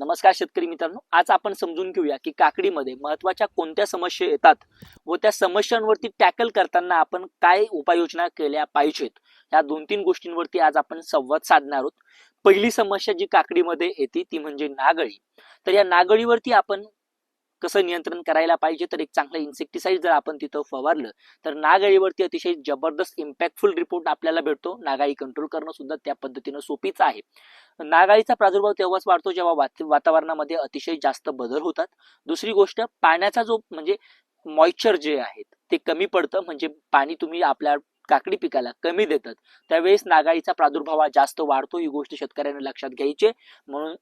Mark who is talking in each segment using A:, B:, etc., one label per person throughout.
A: नमस्कार शेतकरी मित्रांनो आज आपण समजून घेऊया की काकडीमध्ये महत्त्वाच्या कोणत्या समस्या येतात व त्या समस्यांवरती टॅकल करताना आपण काय उपाययोजना केल्या पाहिजेत. या दोन तीन गोष्टींवरती आज आपण संवाद साधणार आहोत. पहिली समस्या जी काकडीमध्ये येते ती म्हणजे नागळी. तर या नागळीवरती आपण कसं नियंत्रण करायला पाहिजे तर एक चांगलं इन्सेक्टिसाइड जर आपण तिथं फवारलं तर नागाळीवरती अतिशय जबरदस्त इम्पॅक्टफुल रिपोर्ट आपल्याला भेटतो. नागाळी कंट्रोल करणं सुद्धा त्या पद्धतीनं सोपीच आहे. नागाळीचा प्रादुर्भाव तेव्हाच वाढतो जेव्हा वातावरणामध्ये अतिशय जास्त बदल होतात. दुसरी गोष्ट पाण्याचा जो म्हणजे मॉइश्चर जे आहेत ते कमी पडतं. म्हणजे पाणी तुम्ही आपल्या काकडी पिकाला कमी देतात. त्यावेळेस नागाळीचा प्रादुर्भाव हा जास्त वाढतो. ही गोष्ट शेतकऱ्यांनी लक्षात घ्यायची आहे. म्हणून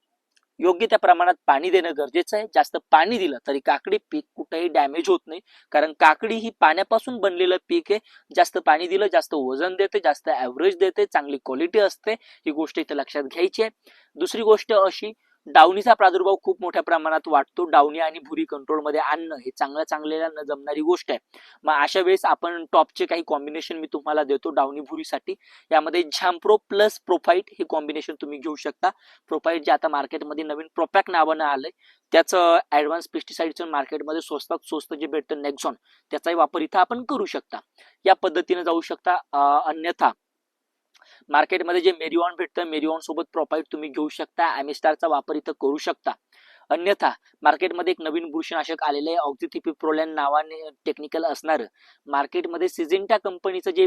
A: योग्य त्या प्रमाणात पाणी देणं गरजेचं आहे. जास्त पाणी दिलं तरी काकडी पीक कुठेही डॅमेज होत नाही. कारण काकडी ही पाण्यापासून बनलेलं पीक आहे. जास्त पाणी दिलं जास्त वजन देते जास्त ऍव्हरेज देते चांगली क्वालिटी असते. ही गोष्ट इथे लक्षात घ्यायची आहे. दुसरी गोष्ट अशी डावणीचा प्रादुर्भाव खूप मोठ्या प्रमाणात वाटतो डावणी आणि भुरी कंट्रोलमध्ये आणणं हे चांगल्या चांगल्याला न जमणारी गोष्ट आहे. मग अशा वेळेस आपण टॉपचे काही कॉम्बिनेशन मी तुम्हाला देतो डावणी भुरीसाठी. यामध्ये झॅम्प्रो प्लस प्रोफाईट हे कॉम्बिनेशन तुम्ही घेऊ शकता. प्रोफाईट जे आता मार्केटमध्ये नवीन प्रोपॅक नावानं आलंय. त्याचं ऍडव्हान्स पेस्टिसाइडचं मार्केटमध्ये स्वस्तात स्वस्त जे भेटतं नेक्झॉन त्याचाही वापर इथं आपण करू शकता. या पद्धतीने जाऊ शकता अन्यथा मार्केटमध्ये जे मेरिओन भेटतं मेरिओन सोबत प्रोपाईट तुम्ही घेऊ शकता. ॲमिस्टारचा वापर इथं करू शकता. अन्यथा मार्केटमध्ये एक नवीन बुरशीनाशक आलेलं आहे ऑक्झिथिपिप्रोलॅन नावाने टेक्निकल असणार. मार्केटमध्ये सिझिंटा कंपनीचं जे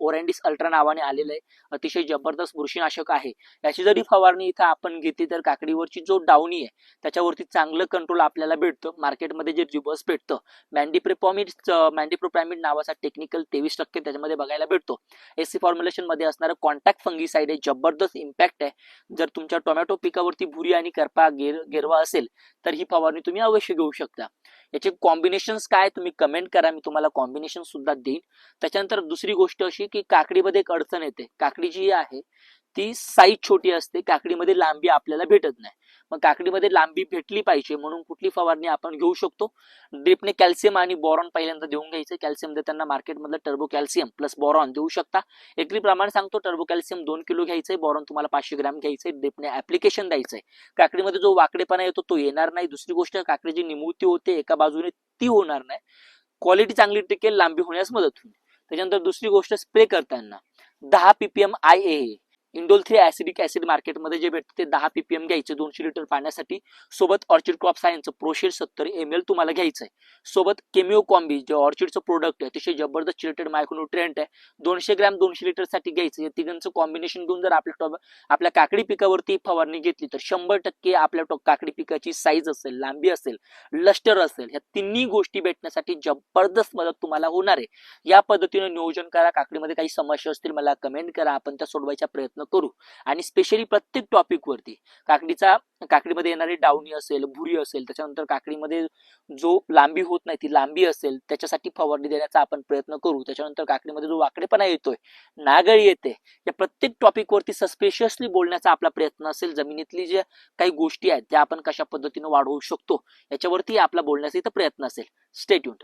A: ओरँडिस अल्ट्रा नावाने आलेलं आहे अतिशय जबरदस्त बुरशीनाशक आहे. याची जरी फवारणी इथं आपण घेतली तर काकडीवरची जो डावणी आहे त्याच्यावरती चांगलं कंट्रोल आपल्याला भेटतं. मार्केटमध्ये जे रिव्हर्स भेटतं मॅन्डिप्रिपॉमिड मॅन्डिप्रोपॅमिड नावाचा टेक्निकल तेवीस टक्के त्याच्यामध्ये बघायला भेटतो. एसी फॉर्म्युलेशनमध्ये असणारं कॉन्टॅक्ट फंगीसाईड आहे जबरदस्त इम्पॅक्ट आहे. जर तुमच्या टोमॅटो पिकावरती भुरी आणि करपा गेर गेरवा असेल तर ही फवारणी तुम्ही अवश्य घेऊ शकता. याचे कॉम्बिनेशन्स काय तुम्ही कमेंट करा मी तुम्हाला कॉम्बिनेशन सुद्धा देईन. त्याच्यानंतर दुसरी गोष्ट अशी की काकडीमध्ये एक अडचण येते. काकडी जी आहे ती साईज छोटी असते काकडीमध्ये लांबी आपल्याला भेटत नाही. मग काकडीमध्ये लांबी भेटली पाहिजे म्हणून कुठली फवारणी आपण घेऊ शकतो. ड्रिपने कॅल्शियम आणि बॉरॉन पहिल्यांदा देऊन घ्यायचं. कॅल्शियम देताना मार्केटमधलं टर्बो कॅल्शियम प्लस बॉरॉन देऊ शकता. एकरी प्रमाण सांगतो टर्बो कॅल्शियम दोन किलो घ्यायचंय बॉरॉन तुम्हाला पाचशे ग्रॅम घ्यायचंय ड्रिपने ऍप्लिकेशन द्यायचंय. काकडीमध्ये जो वाकडेपणा येतो तो येणार नाही. दुसरी गोष्ट काकडीची निमुळती होते एका बाजूने ती होणार नाही. क्वालिटी चांगली टिकेल लांबी होण्यास मदत होईल. त्याच्यानंतर दुसरी गोष्ट स्प्रे करताना. दहा PPM I A. Indole three acidic acid मार्केटमध्ये जे भेटते ते दहा पीपीएम घ्यायचे दोनशे लिटर पाण्यासाठी. सोबत ऑर्चिड क्रॉप सायन्सचं प्रोशेड सत्तर एम एल तुम्हाला आहे सोबत केमिओ कॉम्बी जे ऑर्चिडचं प्रोडक्ट आहे अतिशय जबरदस्त चिलेटेड मायक्रोन्युट्रिएंट आहे दोनशे ग्रॅम दोनशे लिटरसाठी घ्यायचं. या तिघांचं कॉम्बिनेशन घेऊन जर आपल्या टॉप आपल्या काकडी पिकावरती फवारणी घेतली तर शंभर टक्के आपल्या टॉप काकडी पिकाची साईज असेल लांबी असेल लष्टर असेल ह्या तिन्ही गोष्टी भेटण्यासाठी जबरदस्त मदत तुम्हाला होणार आहे. या पद्धतीने नियोजन करा. काकडीमध्ये काही समस्या असतील मला कमेंट करा. आपण त्या सोडवायचा प्रयत्न करू. आणि स्पेशली प्रत्येक टॉपिक वरती. काकडीचा काकडीमध्ये येणारी डावणी असेल भुरी असेल त्याच्यानंतर काकडीमध्ये जो लांबी होत नाही ती लांबी असेल त्याच्यासाठी फवारणी देण्याचा आपण प्रयत्न करू. त्याच्यानंतर काकडीमध्ये जो वाकडेपणा येतोय नागळी येते या प्रत्येक टॉपिक वरती सस्पेशियसली बोलण्याचा आपला प्रयत्न असेल. जमिनीतली जे काही गोष्टी आहेत त्या आपण कशा पद्धतीने वाढवू शकतो याच्यावरती आपला बोलण्याचा इथं प्रयत्न असेल. स्टेट्यून